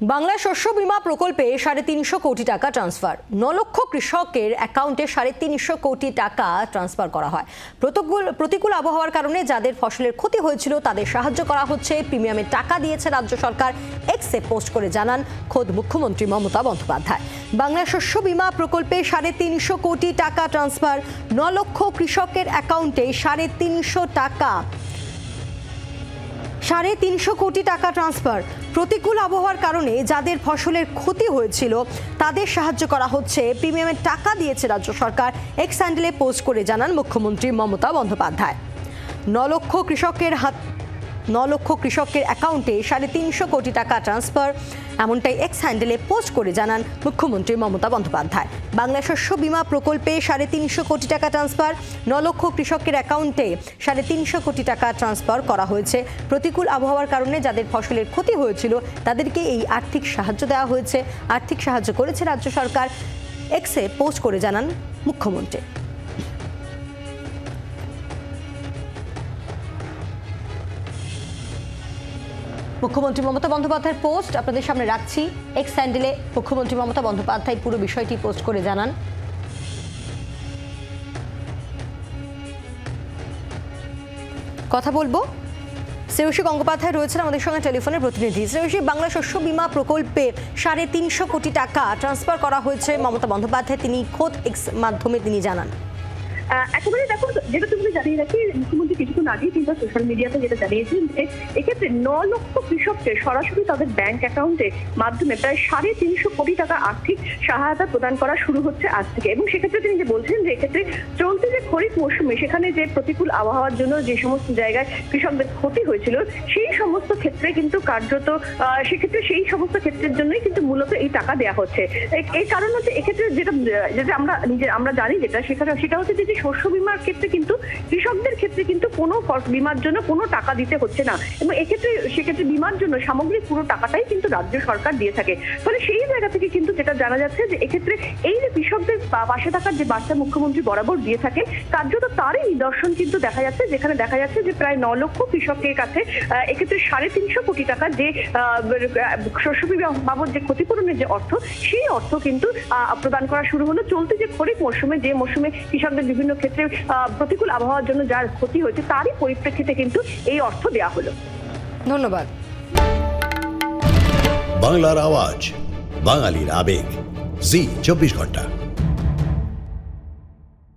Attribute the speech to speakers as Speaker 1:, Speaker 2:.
Speaker 1: বাংলা শস্য বীমা প্রকল্পে সাড়ে তিনশো কোটি টাকা ট্রান্সফার ন লক্ষ কৃষকের অ্যাকাউন্টে সাড়ে তিনশো কোটি টাকা ট্রান্সফার করা হয়। প্রতিকূল প্রতিকূল আবহাওয়ার কারণে যাদের ফসলের ক্ষতি হয়েছিল তাদের সাহায্য করা হচ্ছে। প্রিমিয়ামের টাকা দিয়েছে রাজ্য সরকার। এক্সে পোস্ট করে জানান খোদ মুখ্যমন্ত্রী মমতা বন্দ্যোপাধ্যায়। বাংলা শস্য বীমা প্রকল্পে সাড়ে তিনশো কোটি টাকা ট্রান্সফার ন লক্ষ কৃষকের অ্যাকাউন্টে সাড়ে তিনশো টাকা সাড়ে তিনশো কোটি টাকা ট্রান্সফার। প্রতিকূল আবহাওয়ার কারণে যাদের ফসলের ক্ষতি হয়েছিল, তাদের সাহায্য করা হচ্ছে। প্রিমিয়ামের টাকা দিয়েছে রাজ্য সরকার, এক্স হ্যান্ডেলে পোস্ট করে জানান মুখ্যমন্ত্রী মমতা বন্দ্যোপাধ্যায়। ন লক্ষ কৃষকের হাত ন লক্ষ কৃষকের অ্যাকাউন্টে সাড়ে তিনশো কোটি টাকা ট্রান্সফার। এমনটাই এক্স হ্যান্ডেলে পোস্ট করে জানান মুখ্যমন্ত্রী মমতা বন্দ্যোপাধ্যায়। বাংলা শস্য বীমা প্রকল্পে সাড়ে তিনশো কোটি টাকা ট্রান্সফার। ন লক্ষ কৃষকের অ্যাকাউন্টে সাড়ে তিনশো কোটি টাকা ট্রান্সফার করা হয়েছে। প্রতিকূল আবহাওয়ার কারণে যাদের ফসলের ক্ষতি হয়েছিল, তাদেরকে এই আর্থিক সাহায্য দেওয়া হয়েছে। আর্থিক সাহায্য করেছে রাজ্য সরকার। এক্সে পোস্ট করে জানান মুখ্যমন্ত্রী। মুখ্যমন্ত্রী মমতা বন্দ্যোপাধ্যায়ের পোস্ট, আপনাদের সামনে রাখছি। এক্স হ্যান্ডেলে মুখ্যমন্ত্রী মমতা বন্দ্যোপাধ্যায় পুরো বিষয়টি পোস্ট করে জানান। কথা বলব? শ্রেয়সী গঙ্গোপাধ্যায় রয়েছেন আমাদের সঙ্গে টেলিফোনের প্রতিনিধি। শ্রেয়সী, বাংলা শস্য বীমা প্রকল্পে সাড়ে তিনশো কোটি টাকা ট্রান্সফার করা হয়েছে মমতা বন্দ্যোপাধ্যায়। তিনি খোদ এক্স মাধ্যমে তিনি জানান।
Speaker 2: একেবারে দেখো, যেটা তুমি জানিয়ে রাখি, মুখ্যমন্ত্রী কিছুক্ষণ আগেই কিন্তু সোশ্যাল মিডিয়াতে যেটা জানিয়েছেন, যে এক্ষেত্রে ন লক্ষ কৃষককে সরাসরি তাদের ব্যাংক অ্যাকাউন্টে মাধ্যমে প্রায় সাড়ে তিনশো কোটি টাকা আর্থিক সহায়তা প্রদান করা শুরু হচ্ছে আজ থেকে। এবং সেক্ষেত্রে তিনি যে বলছেন যে এক্ষেত্রে চলতি যে খরিফ মৌসুমে সেখানে যে প্রতিকূল আবহাওয়ার জন্য যে সমস্ত জায়গায় কৃষকদের ক্ষতি হয়েছিল, সেই সমস্ত ক্ষেত্রে কিন্তু কার্যত সেক্ষেত্রে সেই সমস্ত ক্ষেত্রের জন্যই কিন্তু মূলত এই টাকা দেওয়া হচ্ছে। এই কারণ হচ্ছে এক্ষেত্রে যেটা যেটা আমরা নিজে, আমরা জানি যেটা সেখানে সেটা হচ্ছে যে শস্য বীমার ক্ষেত্রে কিন্তু কৃষকদের ক্ষেত্রে কিন্তু কোনো বীমার জন্য কোনো টাকা দিতে হচ্ছে না। এবং এক্ষেত্রে সেক্ষেত্রে বীমার জন্য সামগ্রিক পুরো টাকাটাই কিন্তু রাজ্য সরকার দিয়ে থাকে। ফলে সেই জায়গা থেকে কিন্তু যেটা জানা যাচ্ছে যে এক্ষেত্রে এই যে কৃষকদের পাশে থাকার যে বার্তা মুখ্যমন্ত্রী বরাবর দিয়ে থাকে, কার্যত তারই নিদর্শন কিন্তু দেখা যাচ্ছে, যেখানে দেখা যাচ্ছে যে প্রায় ন লক্ষ কৃষকের কাছে এক্ষেত্রে সাড়ে তিনশো কোটি টাকা যে শস্য বীমা বাবদ যে ক্ষতিপূরণের যে অর্থ, সেই অর্থ কিন্তু প্রদান করা শুরু হলো। চলতি যে খরিফ মৌসুমে যে মৌসুমে কৃষকদের বিভিন্ন ক্ষেত্রে আহ, প্রতিকূল আবহাওয়ার জন্য যার ক্ষতি হয়েছে তারই পরিপ্রেক্ষিতে কিন্তু এই অর্থ দেওয়া হলো।
Speaker 1: ধন্যবাদ।
Speaker 3: বাংলার আওয়াজ বাঙালির আবেগ। জি চব্বিশ ঘণ্টা।